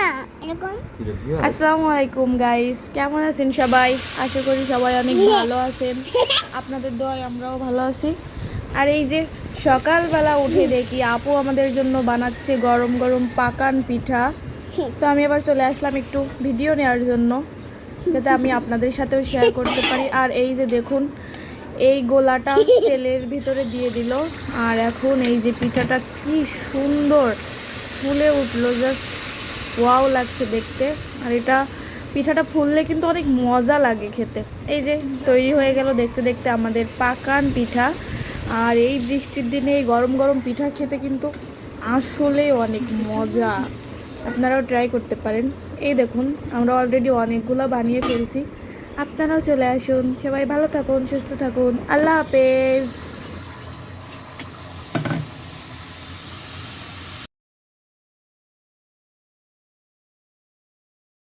না এরকম? আসসালামু আলাইকুম গাইস কেমন আছেন সবাই? আশা করি সবাই অনেক ভালো আছেন। আপনাদের দোয়ায় আমরাও ভালো আছি। আর এই যে সকালবেলা উঠে দেখি আপু আমাদের জন্য বানাচ্ছে গরম গরম পাকান পিঠা। তো আমি এবার চলে আসলাম একটু ভিডিও নেওয়ার জন্য যাতে আমি আপনাদের সাথেও শেয়ার করতে পারি। আর এই যে দেখুন এই গোলাটা তেলের ভিতরে দিয়ে দিল। আর এখন এই যে পিঠাটা কি সুন্দর ফুলে উঠল জাস্ট ওয়াও লাগছে দেখতে। আর এটা পিঠাটা ফুললে কিন্তু অনেক মজা লাগে খেতে। এই যে তৈরি হয়ে গেল দেখতে দেখতে আমাদের পাকান পিঠা। আর এই বৃষ্টির দিনে এই গরম গরম পিঠা খেতে কিন্তু আসলে অনেক মজা। আপনারাও ট্রাই করতে পারেন। এই দেখুন, আমরা অলরেডি অনেকগুলো বানিয়ে ফেলছি। আপনারাও চলে আসুন। সবাই ভালো থাকুন, সুস্থ থাকুন। আল্লাহ হাফেজ।